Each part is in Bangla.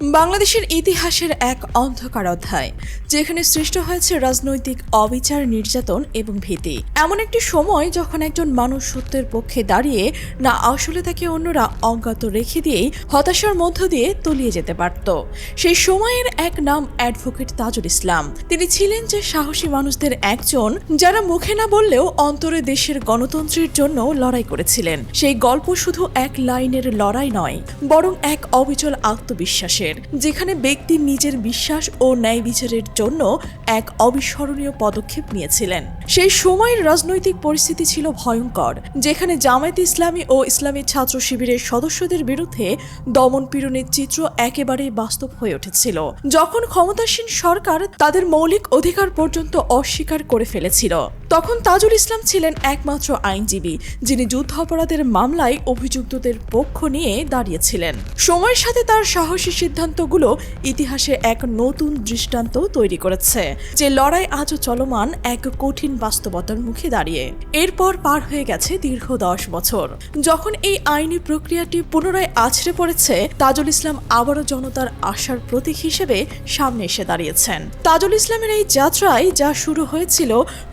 বাংলাদেশের ইতিহাসের এক অন্ধকার অধ্যায়, যেখানে সৃষ্ট হয়েছে রাজনৈতিক অবিচার, নির্যাতন এবং ভীতি। এমন একটি সময় যখন একজন মানুষ সত্যের পক্ষে দাঁড়িয়ে, না আসলে তাকে অন্যরা অজ্ঞাত রেখে দিয়েই হতাশার মধ্য দিয়ে তলিয়ে যেতে পারত। সেই সময়ের এক নাম অ্যাডভোকেট তাজুল ইসলাম। তিনি ছিলেন যে সাহসী মানুষদের একজন যারা মুখে না বললেও অন্তরে দেশের গণতন্ত্রের জন্য লড়াই করেছিলেন। সেই গল্প শুধু এক লাইনের লড়াই নয়, বরং এক অবিচল আত্মবিশ্বাসের। যেখানে ব্যক্তি নিজের বিশ্বাস ও ন্যায় বিচারের জন্য এক অবিস্মরণীয় পদক্ষেপ নিয়েছিলেন। সেই সময়ের রাজনৈতিক পরিস্থিতি ছিল ভয়ঙ্কর, যেখানে জামায়াত ইসলামী ও ইসলামী ছাত্র শিবিরের সদস্যদের বিরুদ্ধে দমন পীড়নের চিত্র একেবারে বাস্তব হয়ে উঠেছিল। যখন ক্ষমতাসীন সরকার তাদের মৌলিক অধিকার পর্যন্ত অস্বীকার করে ফেলেছিল। তখন তাজুল ইসলাম ছিলেন একমাত্র আইনজীবী, যিনি যুদ্ধ অপরাধের মামলায় অভিযুক্তদের পক্ষ নিয়ে দাঁড়িয়েছিলেন। সময়ের সাথে তার সাহসী সিদ্ধান্তগুলো ইতিহাসে এক নতুন দৃষ্টান্ত তৈরি করেছে, যে লড়াই আজও চলমান এক কঠিন বাস্তবতার মুখে দাঁড়িয়ে। এরপর পার হয়ে গেছে দীর্ঘ দশ বছর। যখন এই আইনি প্রক্রিয়াটি পুনরায় আছড়ে পড়েছে, তাজুল ইসলাম আবারও জনতার আশার প্রতীক হিসেবে সামনে এসে দাঁড়িয়েছেন। তাজুল ইসলামের এই যাত্রায় যা শুরু হয়েছিল,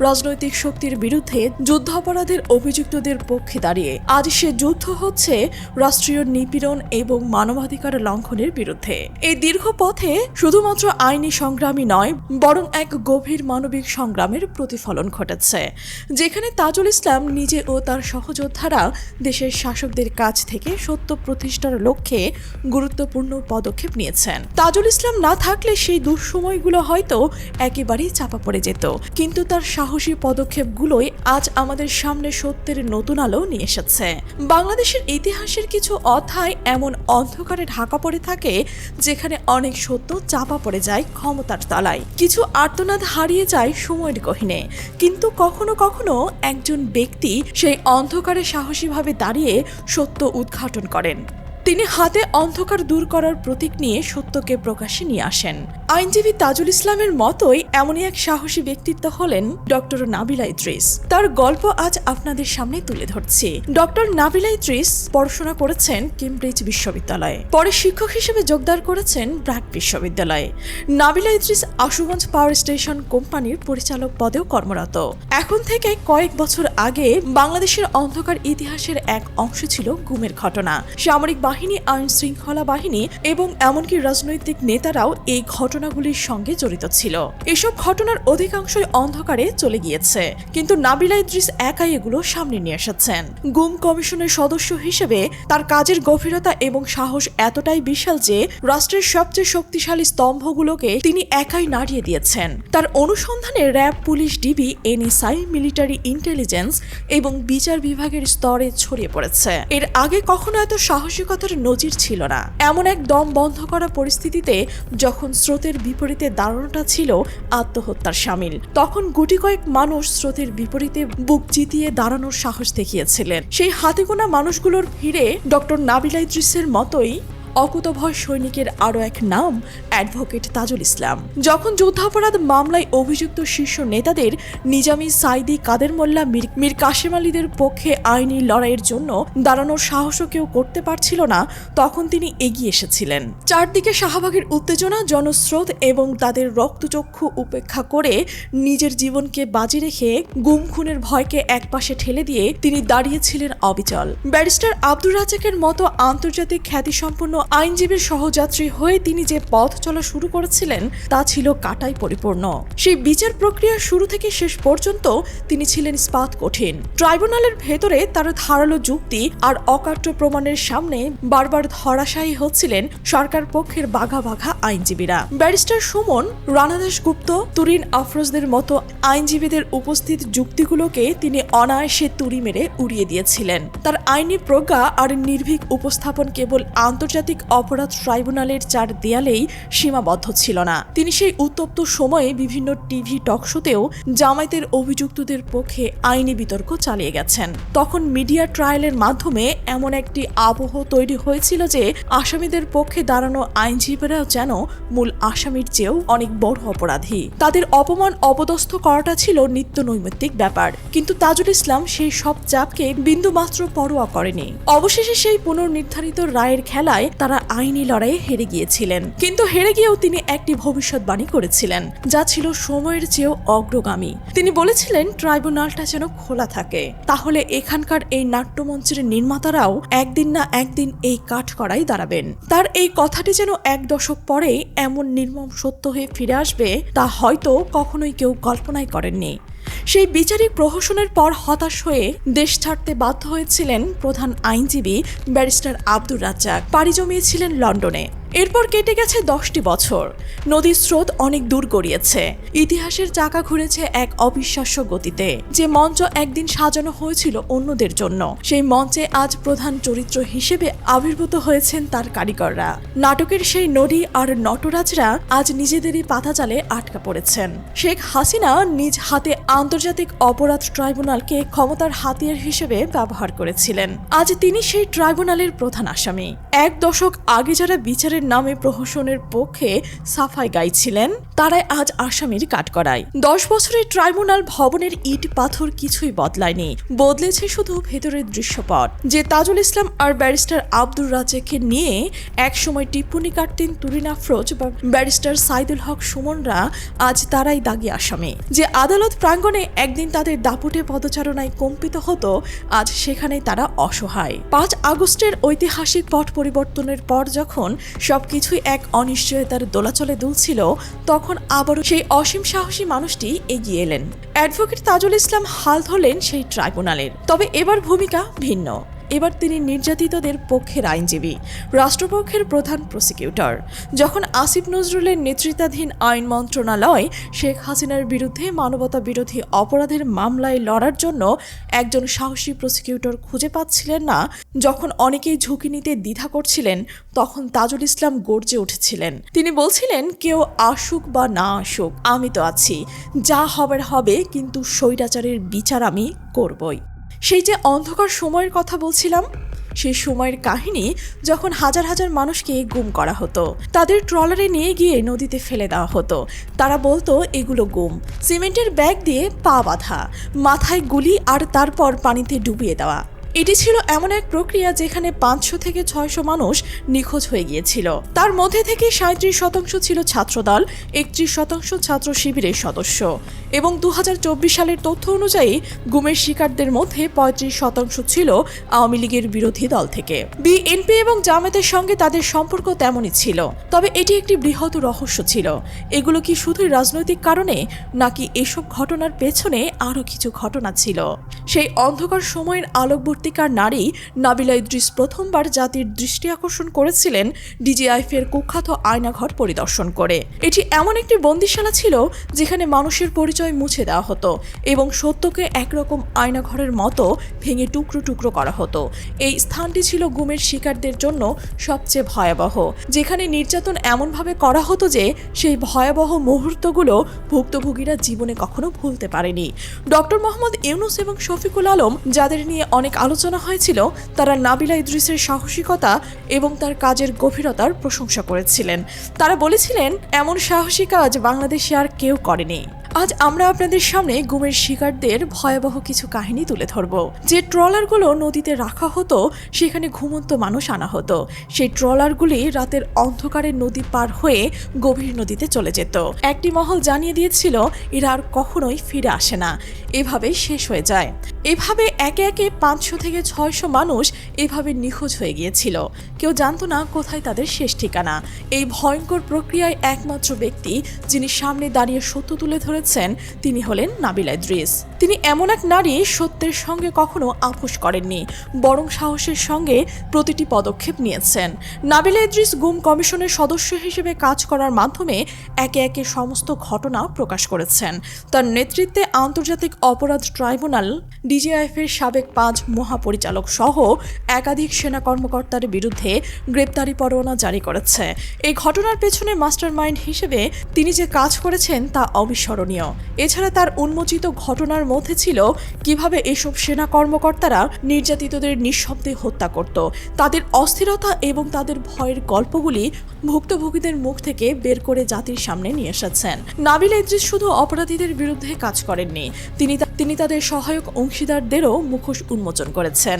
রাজনৈতিক শক্তির বিরুদ্ধে যুদ্ধ অপরাধের অভিযুক্তদের পক্ষে দাঁড়িয়ে। আজ সে যুদ্ধ হচ্ছে রাষ্ট্রীয় নিপীড়ন এবং মানবাধিকার লঙ্ঘনের বিরুদ্ধে। এই দীর্ঘ পথে শুধুমাত্র আইনি সংগ্রামী নয়, বরং এক গভীর মানবিক সংগ্রামের প্রতিফলন ঘটেছে, যেখানে তাজুল ইসলাম নিজে ও তার সহযোদ্ধারা দেশের শাসকদের কাছ থেকে সত্য প্রতিষ্ঠার লক্ষ্যে গুরুত্বপূর্ণ পদক্ষেপ নিয়েছেন। তাজুল ইসলাম না থাকলে সেই দুঃসময়গুলো হয়তো একেবারেই চাপা পড়ে যেত, কিন্তু তার সাহসী পদক্ষেপগুলোই আজ আমাদের সামনে সত্যের নতুন আলো নিয়ে এসেছে। বাংলাদেশের ইতিহাসের কিছু অধ্যায় এমন অন্ধকারে ঢাকা পড়ে থাকে, যেখানে অনেক সত্য চাপা পড়ে যায় ক্ষমতার তলায়। কিছু আর্তনাদ হারিয়ে যায় সময়ের গহিনে। কিন্তু কখনো কখনো একজন ব্যক্তি সেই অন্ধকারে সাহসীভাবে দাঁড়িয়ে সত্য উদ্ঘাটন করেন। তিনি হাতে অন্ধকার দূর করার প্রতীক নিয়ে সত্যকে প্রকাশে নিয়ে আসেন। আইনজীবী তাজুল ইসলামের মতোই এমনই এক সাহসী ব্যক্তিত্ব হলেন ডক্টর নাবিলা ইদ্রিস। তার গল্প আজ আপনাদের সামনে তুলে ধরছি। ডক্টর নাবিলা ইদ্রিস পড়াশোনা করেছেন কেমব্রিজ বিশ্ববিদ্যালয়ে। পরে শিক্ষক হিসেবে যোগদান করেছেন ব্র্যাক বিশ্ববিদ্যালয়ে। নাবিলা ইদ্রিস আশুগঞ্জ পাওয়ার স্টেশন কোম্পানির পরিচালক পদেও কর্মরত। এখন থেকে কয়েক বছর আগে বাংলাদেশের অন্ধকার ইতিহাসের এক অংশ ছিল গুমের ঘটনা। সামরিক বাহিনী আইন শৃঙ্খলা বাহিনী এবং এমনকি রাজনৈতিক নেতারাও এই ঘটনাগুলির সঙ্গে জড়িত ছিল। এসব ঘটনার অধিকাংশই অন্ধকারে চলে গিয়েছে। কিন্তু নাবিলা ইদ্রিস একাই এগুলো সামনে নিয়ে এসেছেন। গুম কমিশনের সদস্য হিসেবে তার কাজের গভীরতা এবং সাহস এতটাই বিশাল যে রাষ্ট্রের সবচেয়ে শক্তিশালী স্তম্ভগুলোকে তিনি একাই নাড়িয়ে দিয়েছেন। তার অনুসন্ধানে RAB, police, DB, NSI, military intelligence এবং বিচার বিভাগের স্তরে ছড়িয়ে পড়েছে। এর আগে কখনো এত সাহসিকতার নজির ছিল না। এমন এক দম বন্ধ করা পরিস্থিতিতে যখন স্রোতের বিপরীতে দাঁড়ানোটা ছিল আত্মহত্যার সামিল, তখন গুটি কয়েক মানুষ স্রোতের বিপরীতে বুক জিতিয়ে দাঁড়ানোর সাহস দেখিয়েছিলেন। সেই হাতে গোনা মানুষগুলোর ভিড়ে ডক্টর নাবিলা ইদ্রিসের মতোই অকুতভয় সৈনিকের আরও এক নাম, অ্যাডভোকেট তাজুল ইসলাম। যখন যুদ্ধাপরাধ মামলায় অভিযুক্ত শীর্ষ নেতাদের নিজামি সাইদি কাদের মোল্লা, মীর কাশেম আলীদের পক্ষে আইনি লড়াইয়ের জন্য দাঁড়ানোর সাহসও কেউ করতে পারছিল না, তখন তিনি এগিয়ে এসেছিলেন। চারদিকে শাহবাগের উত্তেজনা, জনস্রোত এবং তাদের রক্তচক্ষু উপেক্ষা করে নিজের জীবনকে বাজি রেখে গুম খুনের ভয়কে একপাশে ঠেলে দিয়ে তিনি দাঁড়িয়েছিলেন অবিচল। ব্যারিস্টার আব্দুর রাজাকের মতো আন্তর্জাতিক খ্যাতিসম্পন্ন আইনজীবীর সহযাত্রী হয়ে তিনি যে পথ চলা শুরু করেছিলেন, তা ছিল কাটাই পরিপূর্ণ। সেই বিচার প্রক্রিয়ার শুরু থেকে শেষ পর্যন্ত তিনি ছিলেন ইস্পাত কঠিন। ট্রাইব্যুনালের ভেতরে তার ধারালো যুক্তি আর অকাট্য প্রমাণের সামনে বারবার ধরাশায়ী হচ্ছিলেন সরকার পক্ষের বাঘা বাঘা আইনজীবীরা। ব্যারিস্টার সুমন রানাদাস গুপ্ত তুরিন আফরোজদের মতো আইনজীবীদের উপস্থিত যুক্তিগুলোকে তিনি অনায়াসে তুড়ি মেরে উড়িয়ে দিয়েছিলেন। তার আইনি প্রজ্ঞা আর নির্ভীক উপস্থাপন কেবল আন্তর্জাতিক অপরাধ ট্রাইব্যুনালের চার দেয়ালেই সীমাবদ্ধ ছিল না। তিনি সেই উত্তপ্ত সময়ে বিভিন্ন টিভি টকশোতেও জামায়াতের অভিযুক্তদের পক্ষে আইনি বিতর্ক চালিয়ে গেছেন। তখন মিডিয়া ট্রায়ালের মাধ্যমে এমন একটি আবহ তৈরি হয়েছিল যে, আসামিদের পক্ষে দাঁড়ানো আইনজীবীরাও যেন মূল আসামির চেয়েও অনেক বড় অপরাধী। তাদের অপমান অপদস্থ করাটা ছিল নিত্য নৈমিত্তিক ব্যাপার। কিন্তু তাজুল ইসলাম সেই সব চাপকে বিন্দুমাত্র পরোয়া করেনি। অবশেষে সেই পুনর্নির্ধারিত রায়ের খেলায় তারা আইনি লড়াইয়ে হেরে গিয়েছিলেন। কিন্তু হেরে গিয়েও তিনি একটি ভবিষ্যৎবাণী করেছিলেন, যা ছিল সময়ের চেয়েও অগ্রগামী। তিনি বলেছিলেন, ট্রাইব্যুনালটা যেন খোলা থাকে। তাহলে এখানকার এই নাট্যমঞ্চের নির্মাতারাও একদিন না একদিন এই কাঠ করাই দাঁড়াবেন। তার এই কথাটি যেন এক দশক পরে এমন নির্মম সত্য হয়ে ফিরে আসবে, তা হয়তো কখনোই কেউ কল্পনাই করেননি। সেই বিচারিক প্রহসনের পর হতাশ হয়ে দেশ ছাড়তে বাধ্য হয়েছিলেন প্রধান আইনজীবী ব্যারিস্টার আব্দুর রাজ্জাক। পাড়ি জমিয়েছিলেন লন্ডনে। এরপর কেটে গেছে দশটি বছর। নদীর স্রোত অনেক দূর গড়িয়েছে। ইতিহাসের চাকা ঘুরেছে এক অবিশ্বাস্য গতিতে, যে মঞ্চ একদিন সাজানো হয়েছিল অন্যদের জন্য। সেই মঞ্চে আজ প্রধান চরিত্র হিসেবে আবির্ভূত হয়েছেন তার কারিগররা। নাটকের সেই নদী আর নটরাজরা আজ নিজেদেরই পাতাজালে আটকা পড়েছেন। শেখ হাসিনা নিজ হাতে আন্তর্জাতিক অপরাধ ট্রাইব্যুনালকে ক্ষমতার হাতিয়ার হিসেবে ব্যবহার করেছিলেন। আজ তিনি সেই ট্রাইব্যুনালের প্রধান আসামি। এক দশক আগে যারা বিচারের নামে প্রহসনের পক্ষে সাফাই গাইছিলেন। তারাই আজ আসামির কাঠগড়ায়। দশ বছরের ট্রাইব্যুনাল ভবনের ইট পাথর কিছুই বদলায়নি। বদলেছে শুধু ভেতরের দৃশ্যপট। যে তাজুল ইসলাম আর ব্যারিস্টার আব্দুর রাজেককে নিয়ে একসময় টিপ্পনি কাটতেন তুরিন আফরোজ বা ব্যারিস্টার সাইদুল হক সুমনরা, আজ তারাই দাগি আসামি। যে আদালত প্রাঙ্গণে একদিন তাদের দাপুটে পদচারণায় কম্পিত হতো, আজ সেখানে তারা অসহায়। পাঁচ আগস্টের ঐতিহাসিক পট পরিবর্তনের পর যখন সবকিছুই এক অনিশ্চয়তার দোলাচলে দুলছিল, তখন আবারও সেই অসীম সাহসী মানুষটি এগিয়ে এলেন। অ্যাডভোকেট তাজুল ইসলাম হাল ধরলেন সেই ট্রাইব্যুনালের। তবে এবার ভূমিকা ভিন্ন। এবার তিনি নির্যাতিতদের পক্ষের আইনজীবী, রাষ্ট্রপক্ষের প্রধান প্রসিকিউটর। যখন আসিফ নজরুলের নেতৃত্বাধীন আইন মন্ত্রণালয় শেখ হাসিনার বিরুদ্ধে মানবতা বিরোধী অপরাধের মামলায় লড়ার জন্য একজন সাহসী প্রসিকিউটর খুঁজে পাচ্ছিলেন না, যখন অনেকেই ঝুঁকি নিতে দ্বিধা করছিলেন, তখন তাজুল ইসলাম গর্জে উঠেছিলেন। তিনি বলছিলেন, কেউ আসুক বা না আসুক, আমি তো আছি। যা হবার হবে, কিন্তু স্বৈরাচারের বিচার আমি করবই। সেই যে অন্ধকার সময়ের কথা বলছিলাম, সেই সময়ের কাহিনী যখন হাজার হাজার মানুষকে গুম করা হতো, তাদের ট্রলারে নিয়ে গিয়ে নদীতে ফেলে দেওয়া হতো, তারা বলতো এগুলো গুম। সিমেন্টের ব্যাগ দিয়ে পা বাঁধা, মাথায় গুলি আর তারপর পানিতে ডুবিয়ে দেওয়া। এটি ছিল এমন এক প্রক্রিয়া যেখানে পাঁচশো থেকে ছয়শো মানুষ নিখোঁজ হয়ে গিয়েছিল। তার মধ্যে থেকে সাঁত্রিশ শতাংশ ছিল ছাত্রদল, একত্রিশ শতাংশ ছাত্র শিবিরের সদস্য এবং দু হাজার চব্বিশ সালের তথ্য অনুযায়ী গুমের শিকারদের মধ্যে পঁয়ত্রিশ শতাংশ ছিল আওয়ামী লীগের বিরোধী দল থেকে। বিএনপি এবং জামায়াতের সঙ্গে তাদের সম্পর্ক তেমনই ছিল, তবে এটি একটি বৃহৎ রহস্য ছিল। এগুলো কি শুধুই রাজনৈতিক কারণে, নাকি এসব ঘটনার পেছনে আরও কিছু ঘটনা ছিল? সেই অন্ধকার সময়ের আলোকবর্তিকার নারী নাবিলা ইদ্রিস প্রথমবার জাতির দৃষ্টি আকর্ষণ করেছিলেন ডিজিআইফ এর কুখ্যাত আয়নাঘর পরিদর্শন করে। এটি এমন একটি বন্দিশালা ছিল যেখানে মানুষের পরিচয় মুছে দেওয়া হতো এবং সত্যকে একরকম আয়নাঘরের মতো ভেঙে টুকরো টুকরো করা হতো। এই স্থানটি ছিল গুমের শিকারদের জন্য সবচেয়ে ভয়াবহ। যেখানে নির্যাতন এমনভাবে করা হতো যে সেই ভয়াবহ মুহূর্তগুলো ভুক্তভোগীরা জীবনে কখনো ভুলতে পারেনি। ডক্টর মোহাম্মদ ইউনুস এবং শফিকুল আলম, যাদের নিয়ে অনেক আলোচনা হয়েছিল তারা নাবিলা ইদ্রিসের সাহসিকতা এবং তার কাজের গভীরতার প্রশংসা করেছিলেন। তারা বলেছিলেন, এমন সাহসী কাজ বাংলাদেশে আর কেউ করেনি। আজ আমরা আপনাদের সামনে গুমের শিকারদের ভয়াবহ কিছু কাহিনী তুলে ধরব। যে ট্রলারগুলো নদীতে রাখা হতো, সেখানে ঘুমন্ত মানুষ আনা হতো। সেই ট্রলারগুলি রাতের অন্ধকারে নদী পার হয়ে গভীর নদীতে চলে যেত। একটি মহল জানিয়ে দিয়েছিল, এরা আর কখনোই ফিরে আসে না। এভাবে শেষ হয়ে যায়। এভাবে একে একে পাঁচশো থেকে ছয়শো মানুষ এভাবে নিখোঁজ হয়ে গিয়েছিল। কেউ জানতো না কোথায় তাদের শেষ ঠিকানা। এই ভয়ঙ্কর প্রক্রিয়ায় একমাত্র ব্যক্তি যিনি সামনে দাঁড়িয়ে সত্য তুলে ধরেছেন, তিনি হলেন নাবিলা ইদ্রিস। তিনি এমন এক নারী সত্যের সঙ্গে কখনো আপোষ করেননি, বরং সাহসের সঙ্গে প্রতিটি পদক্ষেপ নিয়েছেন। নাবিলা ইদ্রিস গুম কমিশনের সদস্য হিসেবে কাজ করার মাধ্যমে একে একে সমস্ত ঘটনা প্রকাশ করেছেন। তার নেতৃত্বে আন্তর্জাতিক অপরাধ ট্রাইব্যুনাল ডিজিআইএফ এর সাবেক পাঁচ মহাপরিচালক সহ একাধিক সেনা কর্মকর্তার বিরুদ্ধে গ্রেপ্তারি পরোয়ানা জারি করেছে। এই ঘটনার পেছনে মাস্টার মাইন্ড হিসেবে তিনি যে কাজ করেছেন তা অবিস্মরণীয়। এছাড়া তার উন্মোচিত ঘটনার মধ্যে ছিল কীভাবে এসব সেনা কর্মকর্তারা নির্যাতিতদের নিঃশব্দে হত্যা করত, তাদের অস্থিরতা এবং তাদের ভয়ের গল্পগুলি ভুক্তভোগীদের মুখ থেকে বের করে জাতির সামনে নিয়ে এসেছেন। নাবিল ইদ্রিস শুধু অপরাধীদের বিরুদ্ধে কাজ করেননি, তিনি তিনি তাদের সহায়ক অংশীদারদেরও মুখোশ উন্মোচন করেছেন।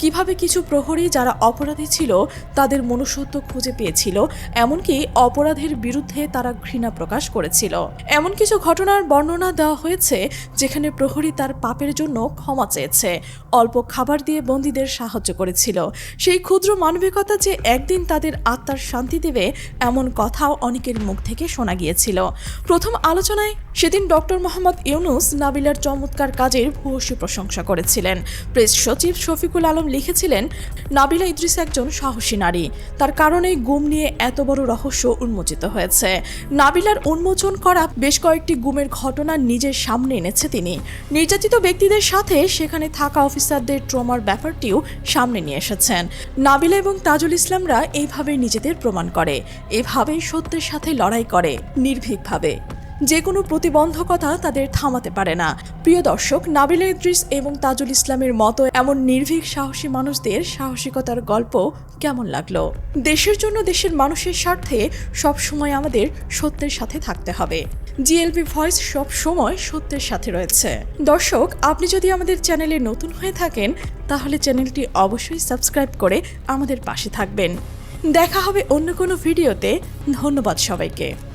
কীভাবে কিছু প্রহরী যারা অপরাধী ছিল তাদের মনুষ্যত্ব খুঁজে পেয়েছিল, এমনকি অপরাধের বিরুদ্ধে তারা ঘৃণা প্রকাশ করেছিল। এমন কিছু ঘটনার বর্ণনা দেওয়া হয়েছে, যেখানে প্রহরী তার পাপের জন্য ক্ষমা চেয়েছে, অল্প খাবার দিয়ে বন্দীদের সাহায্য করেছিল। সেই ক্ষুদ্র মানবিকতা যে একদিন তাদের আত্মার শান্তি দেবে, এমন কথাও অনেকের মুখ থেকে শোনা গিয়েছিল। প্রথম আলোচনায় সেদিন ডক্টর মোহাম্মদ ইউনুস নাবিলার চমৎকার কাজের ভূয়সী প্রশংসা করেছিলেন। প্রেস সচিব শফিকুল আলম লিখেছিলেন, নাবিলা ইদ্রিস একজন সাহসী নারী। তার কারণেই গুম নিয়ে এত বড় রহস্য উন্মোচিত হয়েছে। নাবিলার উন্মোচন করা বেশ কয়েকটি গুমের ঘটনা নিজের সামনে এনেছে তিনি। নির্যাতিত ব্যক্তিদের সাথে সেখানে থাকা অফিসারদের ট্রমার ব্যাপারটিও সামনে নিয়ে এসেছেন। নাবিলা এবং তাজুল ইসলামরা এইভাবে নিজেদের প্রমাণ করে। এভাবেই সত্যের সাথে লড়াই করে নির্ভীকভাবে। যে কোনো প্রতিবন্ধকতা তাদের থামাতে পারে না। প্রিয় দর্শক, নাবিলা ইদ্রিস এবং তাজুল ইসলামের মতো এমন নির্ভীক সাহসী মানুষদের সাহসিকতার গল্প কেমন লাগল? দেশের জন্য দেশের মানুষের স্বার্থে সব সময় আমাদের সত্যের সাথে থাকতে হবে। জিএলপি ভয়েস সব সময় সত্যের সাথে রয়েছে। দর্শক, আপনি যদি আমাদের চ্যানেলে নতুন হয়ে থাকেন, তাহলে চ্যানেলটি অবশ্যই সাবস্ক্রাইব করে আমাদের পাশে থাকবেন। দেখা হবে অন্য কোনো ভিডিওতে। ধন্যবাদ সবাইকে।